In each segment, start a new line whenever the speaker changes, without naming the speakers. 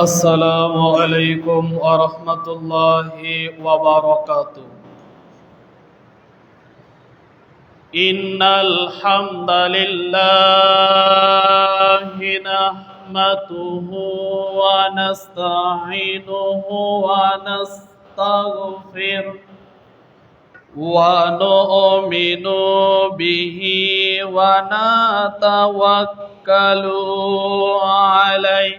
السلام عليكم ورحمة الله وبركاته إن الحمد لله نحمده ونستعينه ونستغفره ونؤمن به ونتوكل عليه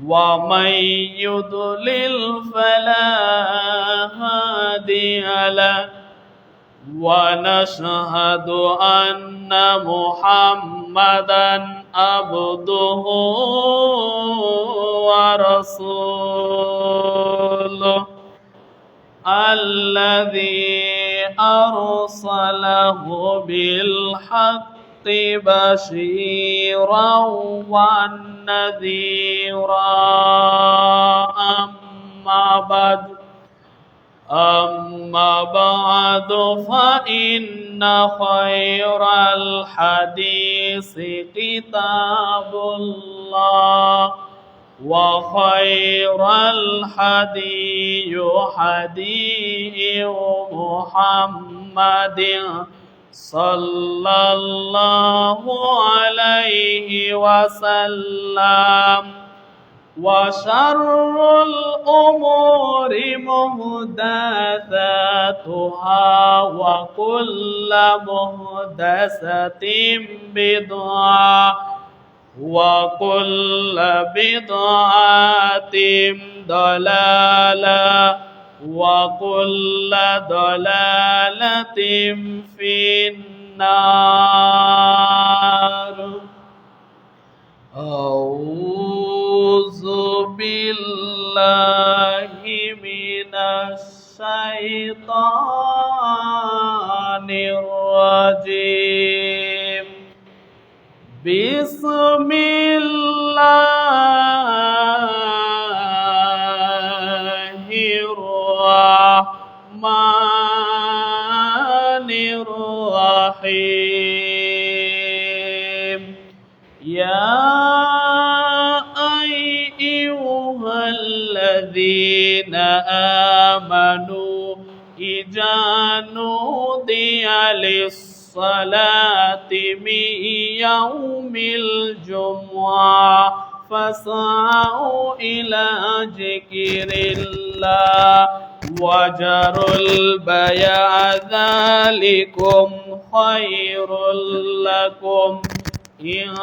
ومن يضلل فلا هادي له ونشهد أن محمدا عبده ورسوله الذي أرسله بالحق بشيرا ونذيرا أما بعد أما بعد فإن خير الحديث كتاب الله وخير الحدي حدي محمد صلى الله عليه وسلم. وشر الأمور مهدثاتها وكل مهدسة بدعة وكل بدعة ضلالة. وكل ضلالة في النار أعوذ بالله من الشيطان الرجيم بسم الله إذا نودي للصلاة من يوم الجمعة فاسعوا إلى ذكر الله وجروا البيع ذلكم خير لكم إن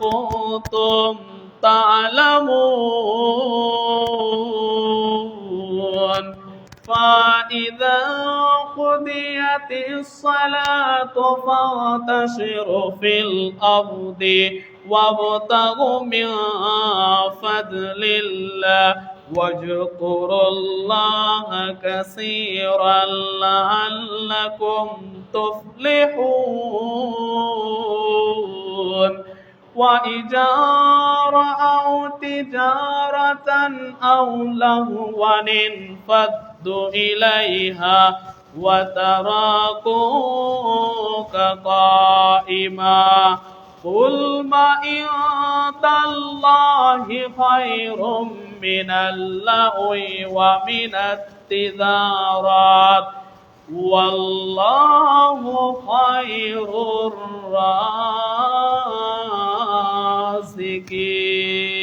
كنتم تعلمون فإذا قضيت الصلاة فانتشروا في الأرض وابتغوا من فضل الله واذكروا الله كثيرا لعلكم تفلحون وإذا رأوا تجارة أو لهوا انفضوا إليها وتراكوك قائما قل ما عند الله خير من اللهو ومن التجارات والله خير الرازقين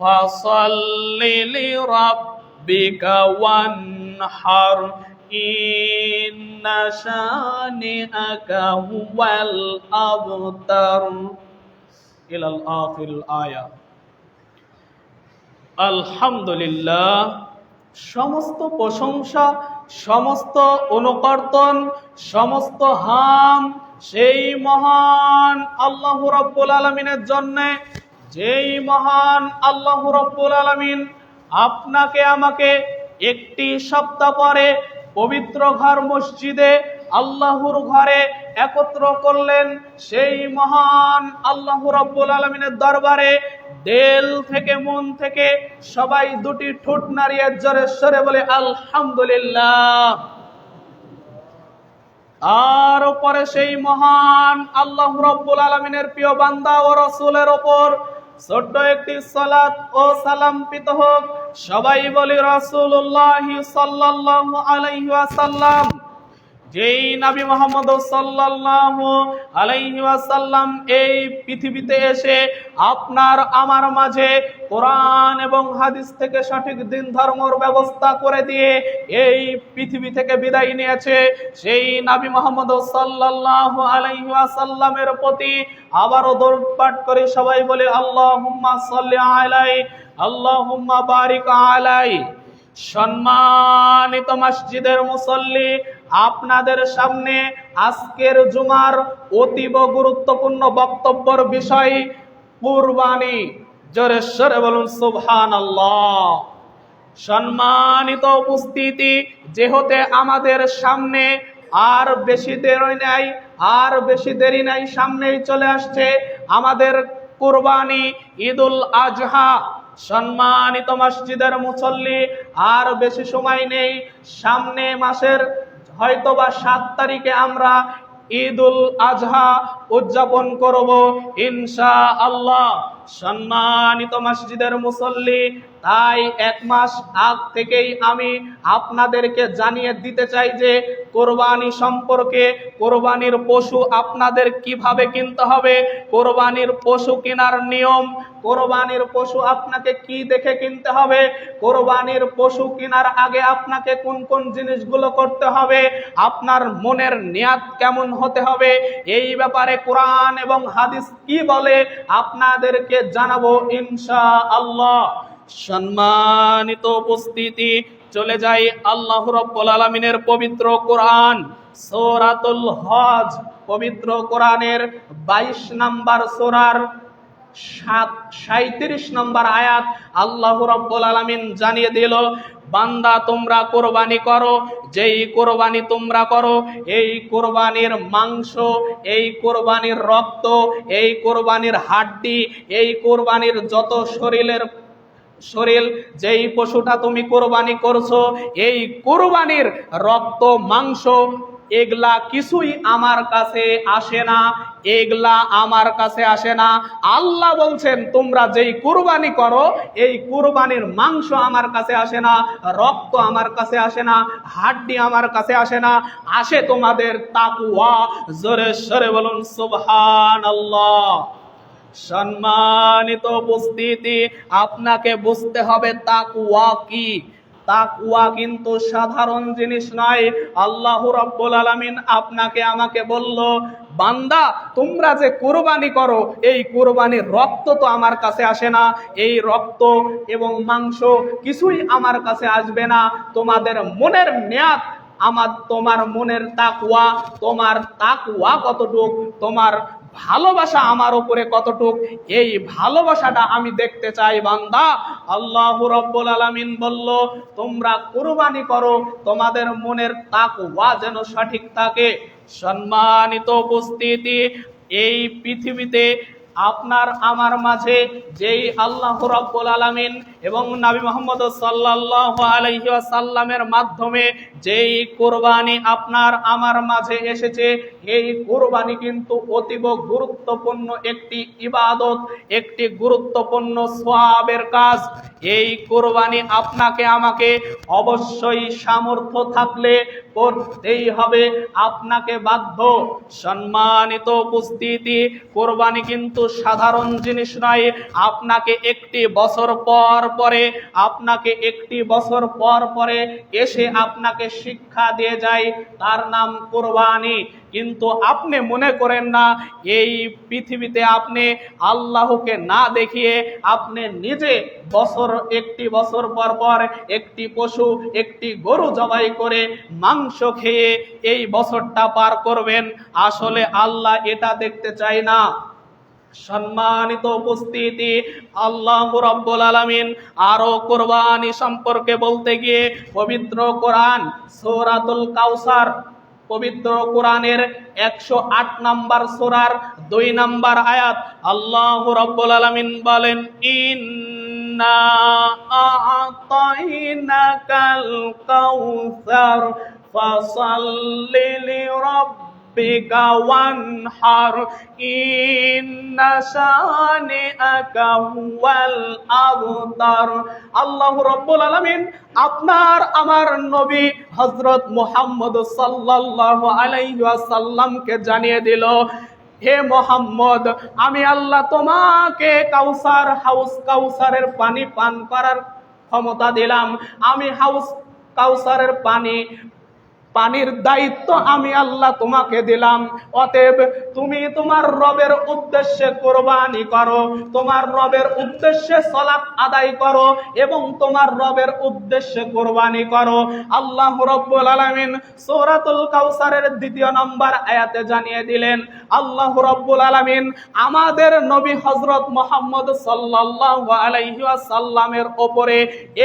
فصل لربك
ربك وانحر إن شانئك هو الأبتر إلى الآخر الآية আলহামদুলিল্লাহ সমস্ত প্রশংসা সমস্ত অনুকর্তন সমস্ত হাম সেই মহান আল্লাহ রব্বুল আলমিনের জন্যে যেই মহান আল্লাহ রব্বুল আলমিন আপনাকে আমাকে একটি সপ্তাহ পরে পবিত্র ঘর মসজিদে আল্লাহর ঘরে একত্র করলেন, সেই মহান আল্লাহ রব্বুল আলমিনের দরবারে দেল থেকে মন থেকে সবাই দুটি ঠোঁট নাড়িয়ে জোরে সরে বলে, আলহামদুলিল্লাহ। আর পরে সেই মহান আল্লাহ রব্বুল আলমিনের প্রিয় বান্দা ও রসুলের ওপর ছোট্ট একটি সালাত ও সালাম পিত হোক। সবাই বলি রাসুল্লাহ সাল্লাল্লাহু আলাইহি ওয়াসাল্লাম। যেই নবী মোহাম্মদ সাল্লাল্লাহু আলাইহি ওয়াসাল্লাম এই পৃথিবীতে এসে আপনার, আমার মাঝে কোরআন এবং হাদিস থেকে সঠিক দিন ধর্মর ব্যবস্থা করে দিয়ে এই পৃথিবী থেকে বিদায় নিয়েছে, সেই নবী মোহাম্মদ সাল্লাল্লাহু আলাইহি ওয়াসাল্লামের প্রতি আবারও পাঠ করে সবাই বলে, আল্লাহুম্মা সাল্লি আলাই, আল্লাহুম্মা বারিক আলাই। সম্মানিত মসজিদের মুসল্লি আপনাদের সামনে আজকের জুমার অতীব গুরুত্বপূর্ণ বক্তব্যর বিষয় কুরবানি। জোরে সরে বলুন সুবহান সম্মানিত উপস্থিতি, যেহেতু আমাদের সামনে আর বেশি দেরি নাই, আর বেশি দেরি নাই, সামনেই চলে আসছে আমাদের কুরবানি ঈদুল আজহা। সম্মানিত মসজিদের মুসল্লি, আর বেশি সময় নেই, সামনে মাসের হয়তোবা সাত তারিখে আমরা ঈদুল আজহা উদযাপন করব ইনশা আল্লাহ সম্মানিত মসজিদের মুসল্লি তাই এক মাস আগ থেকেই আমি আপনাদেরকে জানিয়ে দিতে চাই যে কোরবানি সম্পর্কে কোরবানির পশু আপনাদের কীভাবে কিনতে হবে, কোরবানির পশু কেনার নিয়ম, কোরবানির পশু আপনাকে কি দেখে কিনতে হবে, কোরবানির পশু কেনার আগে আপনাকে কোন কোন জিনিসগুলো করতে হবে, আপনার মনের নিয়াত কেমন হতে হবে, এই ব্যাপারে কোরআন এবং হাদিস কি বলে আপনাদেরকে জানাব ইনশা আল্লাহ সম্মানিত উপস্থিতি, চলে যাই আল্লাহ রব্বুল আলমিনের পবিত্র কোরআন, সৌরাতুল হজ, পবিত্র কোরআনের বাইশ নাম্বার সোরার সাত সাঁত্রিশ নম্বর আয়াত আল্লাহ রব্বুল আলমিন জানিয়ে দিল, বান্দা তোমরা কোরবানি করো, যেই কোরবানি তোমরা করো, এই কোরবানির মাংস, এই কোরবানির রক্ত, এই কোরবানির হাড্ডি, এই কোরবানির যত শরীরের শরীর, যেই পশুটা তুমি কোরবানি করছ, এই কোরবানির রক্ত, মাংস এগুলা কিছুই আমার কাছে আসে না, এগুলা আমার কাছে আসে না। আল্লাহ বলছেন, তোমরা যেই কুরবানি করো, এই কুরবানির মাংস আমার কাছে আসে না, রক্ত আমার কাছে আসে না, হাড্ডি আমার কাছে আসে না। আসে তোমাদের তাকুয়া জোরে সরে বলুন সুবহান আল্লাহ সম্মানিত উপস্থিতি, আপনাকে বুঝতে হবে তাকুয়া কি। তাকুয়া কিন্তু সাধারণ জিনিস নয়। আল্লাহ রাব্বুল আলামিন আপনাকে, আমাকে বলল, বান্দা, তোমরা যে কোরবানি করো, এই কোরবানির রক্ত তো আমার কাছে আসে না। এই রক্ত এবং মাংস কিছুই আমার কাছে আসবে না। তোমাদের মনের মেয়াদ আমার, তোমার মনের তাকুয়া তোমার তাকুয়া কতটুক, তোমার ভালোবাসা আমার উপরে কতটুক? এই ভালোবাসাটা আমি দেখতে চাই বান্দা। আল্লাহ রব্বুল আলামিন বলল, তোমরা কুরবানি করো, তোমাদের মনের তাকুয়া যেন সঠিক থাকে। সম্মানিত উপস্থিতি, এই পৃথিবীতে আপনার, আমার মাঝে যেই আল্লাহ রব্বুল আলামিন এবং নবী মোহাম্মদ সাল্লাল্লাহু আলাইহি ওয়াসাল্লামের মাধ্যমে যেই কোরবানি আপনার আমার মাঝে এসেছে, এই কোরবানি কিন্তু অতীব গুরুত্বপূর্ণ একটি ইবাদত, একটি গুরুত্বপূর্ণ সোয়াবের কাজ। এই কোরবানি আপনাকে আমাকে অবশ্যই সামর্থ্য থাকলে করতেই হবে। আপনাকে বাধ্য, সম্মানিত উপস্থিতি, কোরবানি কিন্তু সাধারণ জিনিস নয়। আপনাকে একটি বছর পর পরে আপনাকে একটি বছর পর পরে এসে আপনাকে শিক্ষা দিয়ে যায়, তার নাম কোরবানি। কিন্তু আপনি মনে করেন না, এই পৃথিবীতে আপনি আল্লাহকে না দেখিয়ে আপনি নিজে বছর, একটি বছর পর পর একটি পশু, একটি গরু জবাই করে মাংস খেয়ে এই বছরটা পার করবেন। আসলে আল্লাহ এটা দেখতে চায় না। সম্মানিত উপস্থিতি, আল্লাহ রব্বুল আলামিন আরও কোরবানি সম্পর্কে বলতে গিয়ে পবিত্র কোরআন সূরাতুল কাউসার, পবিত্র কোরআনের একশো আট নাম্বার সোরার দুই নাম্বার আয়াত আল্লাহ রব্বুল আলামিন বলেন, ইন্না আ'তাইনাকাল কাউসার, ফাসাল্লি লিরাব্বিকা ওয়ানহার ইন্না শানিআকা হুয়াল আবতার আল্লাহ রব্বুল আলামিন আপনার আমার নবী হযরত মুহাম্মদ সাল্লাল্লাহু আলাইহি ওয়াসাল্লামকে জানিয়ে দিল, হে মোহাম্মদ, আমি আল্লাহ তোমাকে কাউসার, হাউস কাউসারের পানি পান করার ক্ষমতা দিলাম। আমি হাউস কাউসারের পানি পানির দায়িত্ব আমি আল্লাহ তোমাকে দিলাম। অতএব তুমি তোমার রবের উদ্দেশ্যে কোরবানি করো, তোমার রবের উদ্দেশ্যে সলাৎ আদায় করো এবং তোমার রবের উদ্দেশ্যে কোরবানি করো। আল্লাহ রব্বুল আলামিন সূরাতুল কাউসারের দ্বিতীয় নম্বর আয়াতে জানিয়ে দিলেন, আল্লাহ রব্বুল আলামিন আমাদের নবী হযরত মোহাম্মদ সাল্লাল্লাহু আলাইহি ওয়াসাল্লামের উপরে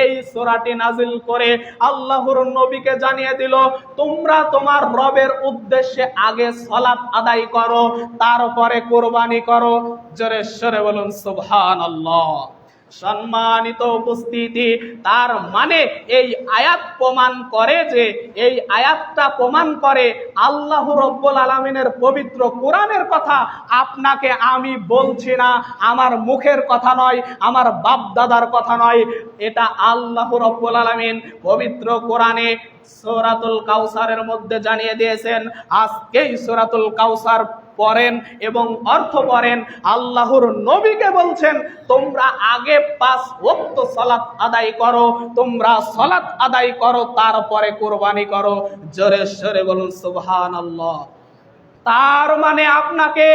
এই সোরাটি নাজিল করে আল্লাহর নবীকে জানিয়ে দিল তোমরা তোমার রবের উদ্দেশ্যে আগে সলাপ আদায় করো, তারপরে কোরবানি করো। জোরে সরে বলুন, সুবহানাল্লাহ। সম্মানিত উপস্থিতি, তার মানে এই আয়াত প্রমাণ করে যে, এই আয়াতটা প্রমাণ করে আল্লাহ রব্বুল আলমিনের পবিত্র কোরআনের কথা। আপনাকে আমি বলছি না, আমার মুখের কথা নয়, আমার বাপ দাদার কথা নয়। এটা আল্লাহ রব্বুল আলমিন পবিত্র কোরআনে সূরাতুল কাউসারের মধ্যে জানিয়ে দিয়েছেন। আজকেই সূরাতুল কাউসার পড়েন এবং অর্থ পড়েন, আল্লাহর নবীকে বলছেন, তোমরা আগে পাঁচ ওক্ত সালাত আদায় করো, তোমরা সালাত আদায় করো, তারপরে কোরবানি করো। জোরে সরে বলুন, সুবহানাল্লাহ। তার মানে আপনাকে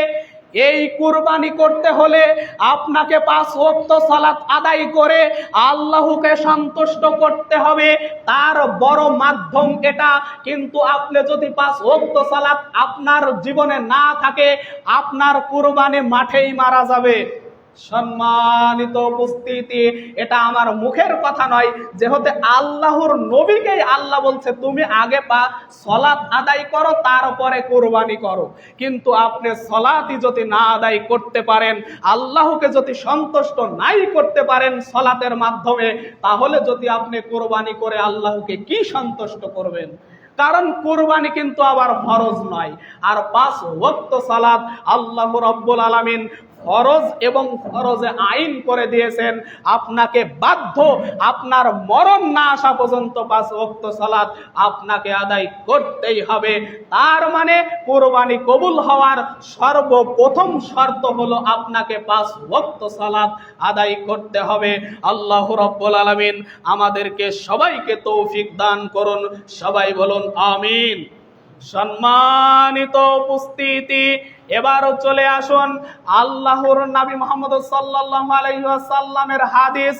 এই কুরবানি করতে হলে আপনাকে পাঁচ ওক্ত সালাত আদায় করে আল্লাহকে সন্তুষ্ট করতে হবে। তার বড় মাধ্যম এটা। কিন্তু আপনি যদি পাঁচ ওক্ত সালাত আপনার জীবনে না থাকে, আপনার কুরবানি মাঠেই মারা যাবে। সম্মানিত উপস্থিতি, এটা আমার মুখের কথা নয়। যেহেতু আল্লাহর নবীকেই আল্লাহ বলছে, তুমি আগে পা সলাৎ আদায় করো, তারপরে কোরবানি করো। কিন্তু আপনি সলাতই যদি না আদায় করতে পারেন, আল্লাহকে যদি সন্তুষ্ট নাই করতে পারেন সলাতের মাধ্যমে, তাহলে যদি আপনি কোরবানি করে আল্লাহকে কি সন্তুষ্ট করবেন? কারণ কোরবানি কিন্তু আবার ফরজ নয়। আর পাঁচ ওয়াক্ত সালাত আল্লাহ রব্বুল আলামিন ফরজ এবং ফরজে আইন করে দিয়েছেন। আপনাকে বাধ্য, আপনার মরণ না আসা পর্যন্ত পাঁচ ওয়াক্ত সালাত আপনাকে আদায় করতেই হবে। তার মানে কোরবানি কবুল হওয়ার সর্বপ্রথম শর্ত হলো আপনাকে পাঁচ ওয়াক্ত সালাত আদায় করতে হবে। আল্লাহ রব্বুল আলামিন আমাদেরকে সবাইকে তৌফিক দান করুন। সবাই বলুন, আমিন। সম্মানিত উপস্থিতি এবারও চলে আসুন আল্লাহর নবী মোহাম্মদ সাল্লাল্লাহু আলাইহি ওয়াসাল্লামের হাদিস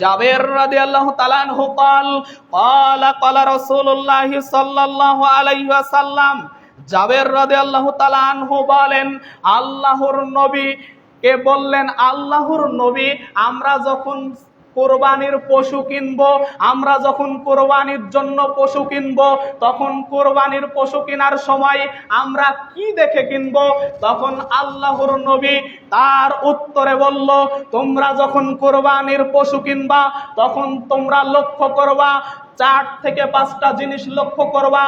জাবের রাদিয়াল্লাহু তাআলা আনহু قال قال قال رسول الله সাল্লাল্লাহু আলাইহি ওয়াসাল্লাম জাবের রাদিয়াল্লাহু তাআলা আনহু বলেন আল্লাহর নবী কে বললেন আল্লাহর নবী আমরা যখন কোরবানির পশু কিনবো, আমরা যখন কোরবানির জন্য পশু কিনবো, তখন কোরবানির পশু কেনার সময় আমরা কি দেখে কিনবো? তখন আল্লাহর নবী তার উত্তরে বলল, তোমরা যখন কোরবানির পশু কিনবা, তখন তোমরা লক্ষ্য করবা, চার থেকে পাঁচটা জিনিস লক্ষ্য করবা।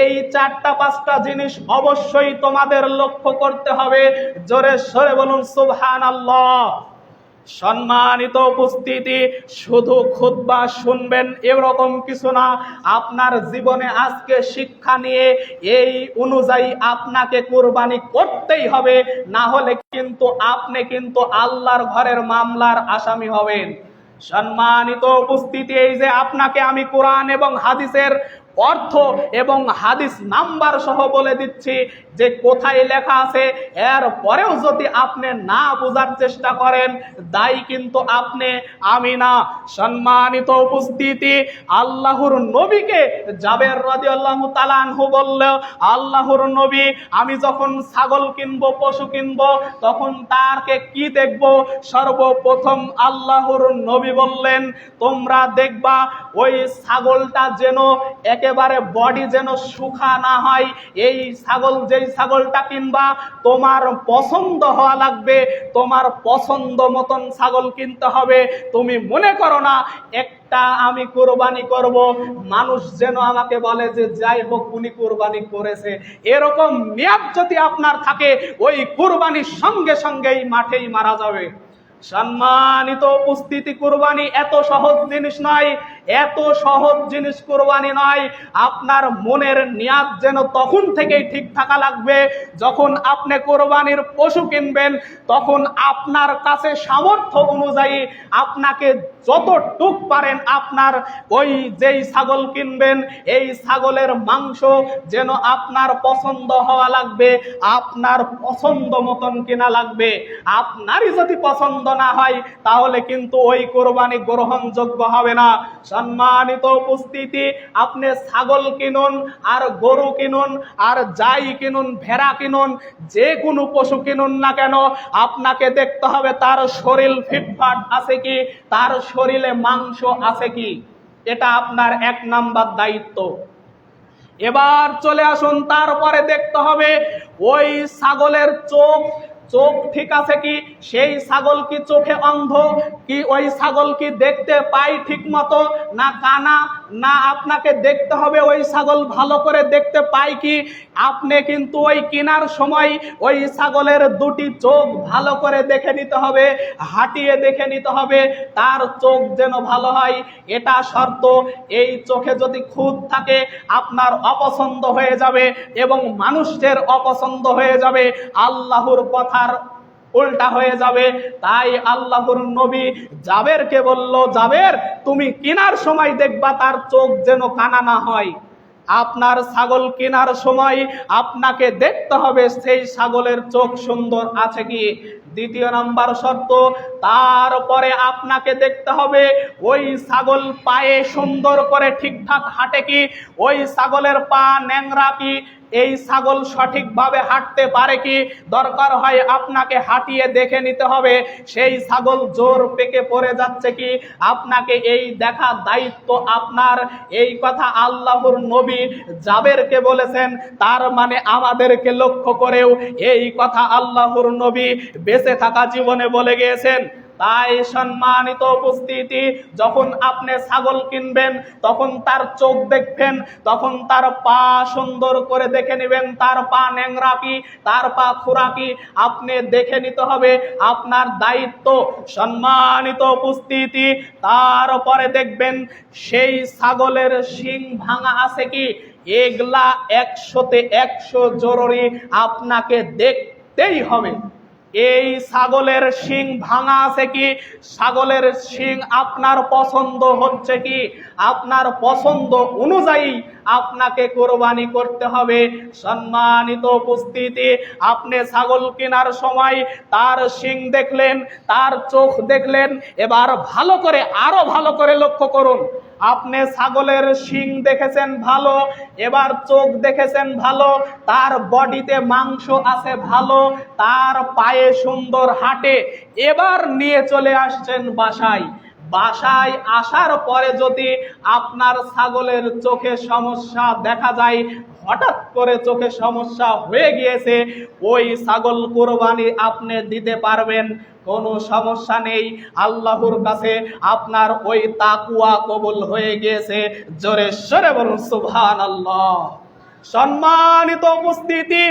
এই চারটা পাঁচটা জিনিস অবশ্যই তোমাদের লক্ষ্য করতে হবে। জোরে সরে বলুন সুবহান আল্লাহ সম্মানিত উপস্থিতি, শুধু খুতবা শুনবেন এরকম কিছু না। আপনার জীবনে আজকে শিক্ষা নিয়ে এই অনুযায়ী আপনাকে কোরবানি করতেই হবে, না হলে কিন্তু আপনি কিন্তু আল্লাহর ঘরের মামলার আসামি হবেন। সম্মানিত উপস্থিতি, এই যে আপনাকে আমি কোরআন এবং হাদিসের অর্থ এবং হাদিস নাম্বার সহ বলে দিচ্ছি যে কোথায় লেখা আছে, এর পরেও যদি আপনি না বোঝার চেষ্টা করেন দায়ী কিন্তু আপনি আমি না সম্মানিত উপস্থিতি আল্লাহর নবীকে জাবের রাজি আল্লাহ তালানহু বলল, আল্লাহর নবী, আমি যখন ছাগল কিনবো, পশু কিনব, তখন তারকে কি দেখব? সর্বপ্রথম আল্লাহর নবী বললেন, তোমরা দেখবা, ওই ছাগলটা যেন একেবারে বডি যেন সুখা না হয়, এই ছাগল যেই ছাগলটা কিনবা, তোমার পছন্দ হওয়া লাগবে, তোমার পছন্দ মতন ছাগল কিনতে হবে। তুমি মনে করো না, একটা আমি কোরবানি করব, মানুষ যেন আমাকে বলে যে, যাই হোক, উনি কোরবানি করেছে। এরকম মেয়াদ যদি আপনার থাকে, ওই কোরবানির সঙ্গে সঙ্গেই মাঠেই মারা যাবে। সম্মানিত উপস্থিতি, কোরবানি এত সহজ জিনিস নয়। এত সহজ জিনিস কোরবানি নয়। আপনার মনের নিয়াদ যেন তখন থেকেই ঠিক থাকা লাগবে। যখন আপনি কোরবানির পশু কিনবেন, তখন আপনার কাছে সামর্থ্য অনুযায়ী আপনাকে যতটুক পারেন আপনার ওই যেই ছাগল কিনবেন, এই ছাগলের মাংস যেন আপনার পছন্দ হওয়া লাগবে, আপনার পছন্দ মতন কিনা লাগবে। আপনারই যদি পছন্দ না হয়, তাহলে কিন্তু ওই কোরবানি গ্রহণযোগ্য হবে না। সম্মানিত উপস্থিতি, আপনি ছাগল কিনুন, আর গরু কিনুন, আর যাই কিনুন, ভেড়া কিনুন, যে কোনো পশু কিনুন না কেন, আপনাকে দেখতে হবে তার শরীর ফিটফাট আছে কি, তার শরীরে মাংস আছে কি, এটা আপনার এক নাম্বার দায়িত্ব। এবার চলে আসুন, তারপরে দেখতে হবে ওই ছাগলের চোখ চোখ ঠিক আছে কি? সেই ছাগল কি চোখে অন্ধ? কি ওই ছাগল কি দেখতে পাই ঠিক মতো? না কানা না, আপনাকে দেখতে হবে ওই ছাগল ভালো করে দেখতে পাই কি? আপনি কিন্তু ওই কেনার সময় ওই ছাগলের দুটি চোখ ভালো করে দেখে নিতে হবে, হাঁটিয়ে দেখে নিতে হবে, তার চোখ যেন ভালো হয়। এটা শর্ত, এই চোখে যদি খুঁত থাকে, আপনার অপছন্দ হয়ে যাবে এবং মানুষের অপছন্দ হয়ে যাবে। আল্লাহর কথার উল্টা হয়ে যাবে। তাই আল্লাহর নবী জাবেরকে বলল, জাবের, তুমি কেনার সময় দেখবা তার চোখ যেন কানা না হয়। আপনার ছাগল কেনার সময় আপনাকে দেখতে হবে সেই ছাগলের চোখ সুন্দর আছে কি? দ্বিতীয় নাম্বার শর্ত, তারপরে আপনাকে দেখতে হবে ওই ছাগল পায়ে সুন্দর করে ঠিকঠাক হাঁটে কি? ওই ছাগলের পা ন্যাংরা কি? এই ছাগল সঠিকভাবে হাঁটতে পারে কি? দরকার হয় আপনাকে হাঁটিয়ে দেখে নিতে হবে। সেই ছাগল জোর পেকে পড়ে যাচ্ছে কি? আপনাকে এই দেখা দায়িত্ব আপনার। এই কথা আল্লাহর নবী জাবেরকে বলেছেন, তার মানে আমাদেরকে লক্ষ্য করেও এই কথা আল্লাহর নবী বেঁচে থাকা জীবনে বলে গিয়েছেন। তাই সম্মানিত উপস্থিতি, যখন আপনি ছাগল কিনবেন, তখন তার চোখ দেখবেন, তখন তার পা সুন্দর করে দেখে নেবেন, তার পা ন্যাংরা কি, তার পা খুরা কি, আপনি দেখে নিতে হবে আপনার দায়িত্ব। সম্মানিত উপস্থিতি তারপরে দেখবেন সেই ছাগলের শিং ভাঙা আছে কি, এগুলা একশোতে একশো জরুরি আপনাকে দেখতেই হবে। এই ছাগলের শিং ভাঙা আছে কি? ছাগলের শিং আপনার পছন্দ হচ্ছে কি? আপনার পছন্দ অনুযায়ী আপনাকে কোরবানি করতে হবে। সম্মানিত উপস্থিতি, আপনি ছাগল কেনার সময় তার শিং দেখলেন, তার চোখ দেখলেন, এবার ভালো করে, আরও ভালো করে লক্ষ্য করুন। আপনি ছাগলের শিং দেখেছেন ভালো, এবার চোখ দেখেছেন ভালো, তার বডিতে মাংস আছে ভালো, তার পায়ে সুন্দর হাঁটে। এবার নিয়ে চলে আসছেন বাসায়। বাসায় আসার পরে যদি আপনার ছাগলের চোখে সমস্যা দেখা যায়, হঠাৎ করে চোখে সমস্যা হয়ে গিয়েছে, ওই ছাগল কোরবানি আপনি দিতে পারবেন। কোনো সমস্যা নেই। আল্লাহর কাছে আপনার ওই তাকুয়া কবুল হয়ে গিয়েছে। জোরে সরে বলুন সুবহান আল্লাহ সম্মানিত উপস্থিতি,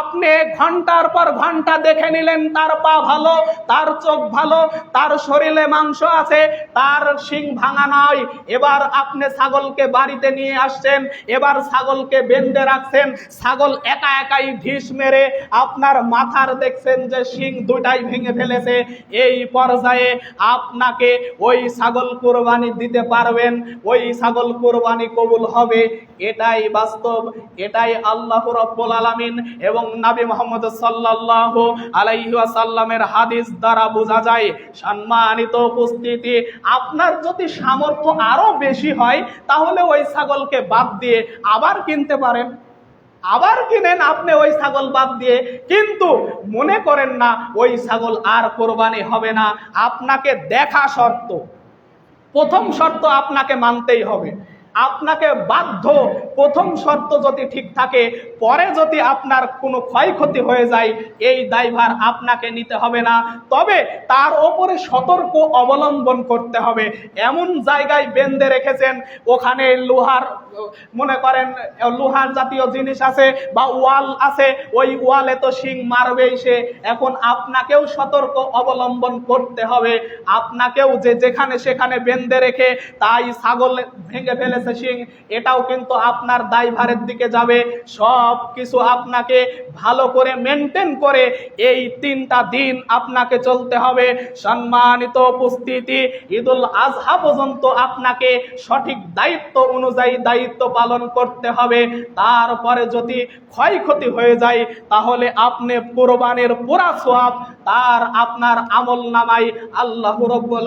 আপনি ঘণ্টার পর ঘণ্টা দেখে নিলেন তার পা ভালো, তার চোখ ভালো, তার শরীরে মাংস আছে, তার শিং ভাঙা নয়। এবার আপনি ছাগলকে বাড়িতে নিয়ে আসছেন, এবার ছাগলকে বেঁধে রাখছেন, ছাগল একা একাই ঢিস মেরে আপনার মাথার দেখছেন যে শিং দুটাই ভেঙে ফেলেছে। এই পর্যায়ে আপনাকে ওই ছাগল কোরবানি দিতে পারবেন, ওই ছাগল কোরবানি কবুল হবে, এটাই বাস্তব। এটাই আল্লাহ রব্বুল আলামিন এবং নবী মোহাম্মদ সাল্লাল্লাহু আলাইহি ওয়াসাল্লামের হাদিস দ্বারা বোঝা যায়। সম্মানিত উপস্থিতি, আপনার যদি সামর্থ্য আরও বেশি হয়, তাহলে ওই ছাগলকে বাদ দিয়ে আবার কিনতে পারেন। আবার কিনেন আপনি ওই ছাগল বাদ দিয়ে, কিন্তু মনে করেন না, ওই ছাগল আর কোরবানি হবে না। আপনাকে দেখা শর্ত। প্রথম শর্ত আপনাকে মানতেই হবে। আপনাকে বাধ্য, প্রথম শর্ত যদি ঠিক থাকে, পরে যদি আপনার কোনো ক্ষয়ক্ষতি হয়ে যায়, এই দায়ভার আপনাকে নিতে হবে না। তবে তার ওপরে সতর্ক অবলম্বন করতে হবে। এমন জায়গায় বেঁধে রেখেছেন, ওখানে লোহার, মনে করেন, লোহার জাতীয় জিনিস আছে বা ওয়াল আছে, ওই ওয়ালে তো শিং মারবেই সে। এখন আপনাকেও সতর্ক অবলম্বন করতে হবে। আপনাকেও যে যেখানে সেখানে বেঁধে রেখে, তাই ছাগল ভেঙে ফেলেছে শিং এটাও কিন্তু আপনার দায়ভারের দিকে যাবে। সব কিছু আপনাকে ভালো করে মেনটেন করে এই তিনটা দিন আপনাকে চলতে হবে। সম্মানিত উপস্থিতি, ঈদুল আজহা পর্যন্ত আপনাকে সঠিক দায়িত্ব অনুযায়ী দায়িত্ব পালন করতে হবে। তারপরে যদি ক্ষয়ক্ষতি হয়ে যায়, তাহলে আপনি কোরবানের পুরা সোয়াব তার আপনার আমল নামাই আল্লাহ রব্বুল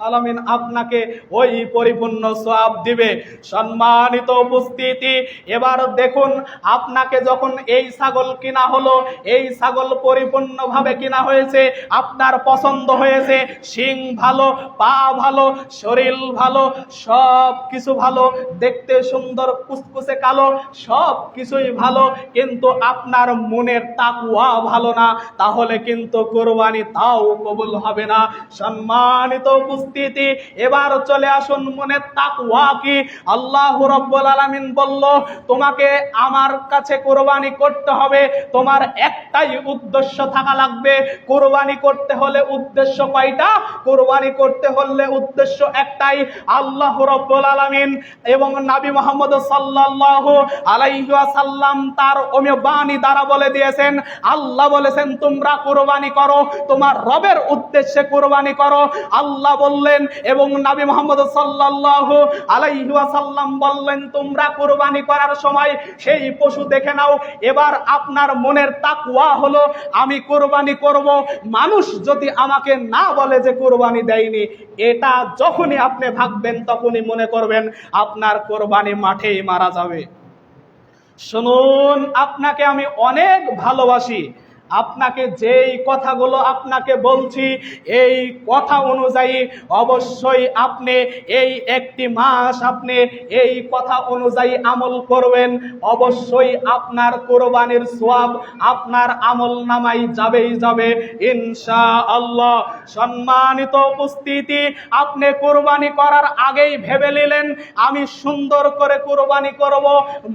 আলামিন আপনাকে ওই পরিপূর্ণ সওয়াব দিবে। সম্মানিত উপস্থিতি, এবার দেখুন আপনাকে যখন এই ছাগল কিনা হলো, এই ছাগল পরিপূর্ণভাবে কিনা হয়েছে, আপনার পছন্দ হয়েছে, শিং ভালো, পা ভালো, শরীর ভালো সব কিছু ভালো, দেখতে সুন্দর কুচকুচে কালো সব কিছুই ভালো, কিন্তু আপনার মনের তাকুয়া ভালো না, তাহলে কিন্তু কোরবানি তাও কবুল হবে না। সম্মানিত উপস্থিতি এবার চলে আসুন মনের তাকুয়া কি আল্লাহ রব্বুল আলামিন বলল, তোমাকে আমার কাছে কোরবানি করতে হবে। তোমার একটাই উদ্দেশ্য থাকা লাগবে। কোরবানি করতে হলে উদ্দেশ্য কয়টা? কোরবানি করতে হলে উদ্দেশ্য একটাই, আল্লাহ রব্বুল আলামিন এবং নবী মোহাম্মদ সাল্লাল্লাহু আলাইহি ওয়াসাল্লাম তার বাণী দ্বারা বলে দিয়েছেন। আল্লাহ বলেছেন, তোমরা কোরবানি করো। তোমার রবের উদ্দেশ্যে কোরবানি করো। আল্লাহ বললেন এবং নবী মোহাম্মদ সাল্লাল্লাহু আলাইহি ওয়াসাল্লাম বললেন, তোমরা কোরবানি করার সময় সেই পশু দেখে নাও। এবার আপনার মনের তাকওয়া হলো, আমি কোরবানি করব। মানুষ যদি আমাকে না বলে যে কোরবানি দেয়নি, এটা যখনই আপনি ভাববেন তখনই মনে করবেন, আপনার কোরবানি মাঠেই মারা যাবে। শুনুন, আপনাকে আমি অনেক ভালোবাসি। আপনাকে যেই কথাগুলো আপনাকে বলছি, এই কথা অনুযায়ী অবশ্যই আপনি এই একটি মাস আপনি এই কথা অনুযায়ী আমল করবেন। অবশ্যই আপনার কোরবানির সোয়াব আপনার আমল নামাই যাবেই যাবে। ইনশা আল্লাহ সম্মানিত উপস্থিতি, আপনি কোরবানি করার আগেই ভেবে নিলেন, আমি সুন্দর করে কোরবানি করব।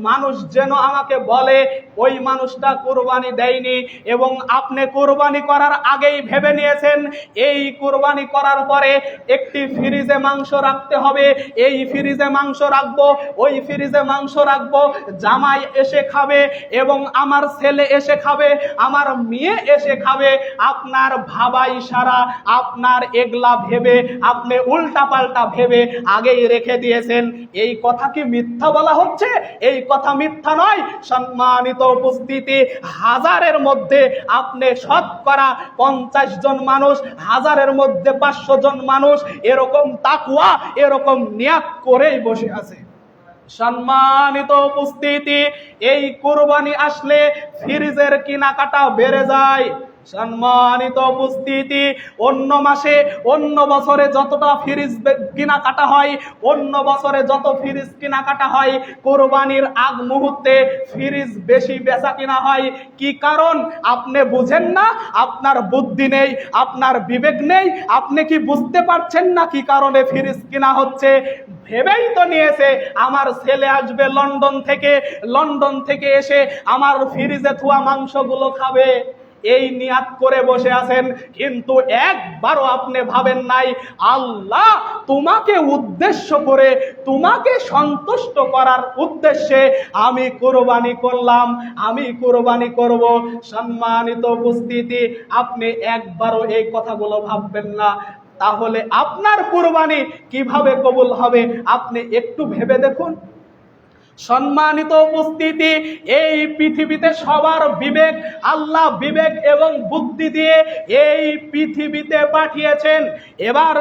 মানুষ যেন আমাকে বলে, ওই মানুষটা কোরবানি দেয়নি এবং আপনি কোরবানি করার আগেই ভেবে নিয়েছেন, এই কোরবানি করার পরে একটি ফ্রিজে মাংস রাখতে হবে। এই ফ্রিজে মাংস রাখব, ওই ফ্রিজে মাংস রাখব, জামাই এসে খাবে এবং আমার ছেলে এসে খাবে, আমার মেয়ে এসে খাবে। আপনার ভাবাই সারা, আপনার এগলা ভেবে, আপনি উল্টা পাল্টা ভেবে আগেই রেখে দিয়েছেন। এই কথা কি মিথ্যা বলা হচ্ছে? এই কথা মিথ্যা নয়। সম্মানিত উপস্থিতি, হাজারের মধ্যে আপনি শতকরা পঞ্চাশ জন মানুষ, হাজারের মধ্যে পাঁচশো জন মানুষ এরকম তাকুয়া এরকম নিয়াত করেই বসে আছে। সম্মানিত উপস্থিতি, এই কোরবানি আসলে ফ্রিজের কেনাকাটা বেড়ে যায়। সম্মানিত উপস্থিতি, অন্য মাসে, অন্য বছরে যতটা ফ্রিজ কেনাকাটা হয়, অন্য বছরে যত ফ্রিজ কেনাকাটা হয়, কোরবানির আগ মুহূর্তে ফ্রিজ বেশি বেচা কিনা হয়। কি কারণ? আপনি বুঝেন না, আপনার বুদ্ধি নেই, আপনার বিবেক নেই, আপনি কি বুঝতে পারছেন না কি কারণে ফ্রিজ কিনা হচ্ছে? ভেবেই তো নিয়েছে, আমার ছেলে আসবে লন্ডন থেকে লন্ডন থেকে এসে আমার ফ্রিজে থুয়া মাংসগুলো খাবে। এই নিয়াত করে বসে আছেন, কিন্তু একবারও আপনি ভাবেন নাই, আল্লাহ তোমাকে উদ্দেশ্য করে, তোমাকে সন্তুষ্ট করার উদ্দেশ্যে আমি কোরবানি করলাম, আমি কোরবানি করব। সম্মানিত উপস্থিতি, আপনি একবারও এই কথাগুলো ভাববেন না। তাহলে আপনার কোরবানি কীভাবে কবুল হবে? আপনি একটু ভেবে দেখুন। সম্মানিত উপস্থিতি, এই পৃথিবীতে সবার বিবেক, আল্লাহ বিবেক এবং বুদ্ধি দিয়ে এই পৃথিবীতে পাঠিয়েছেন। এবার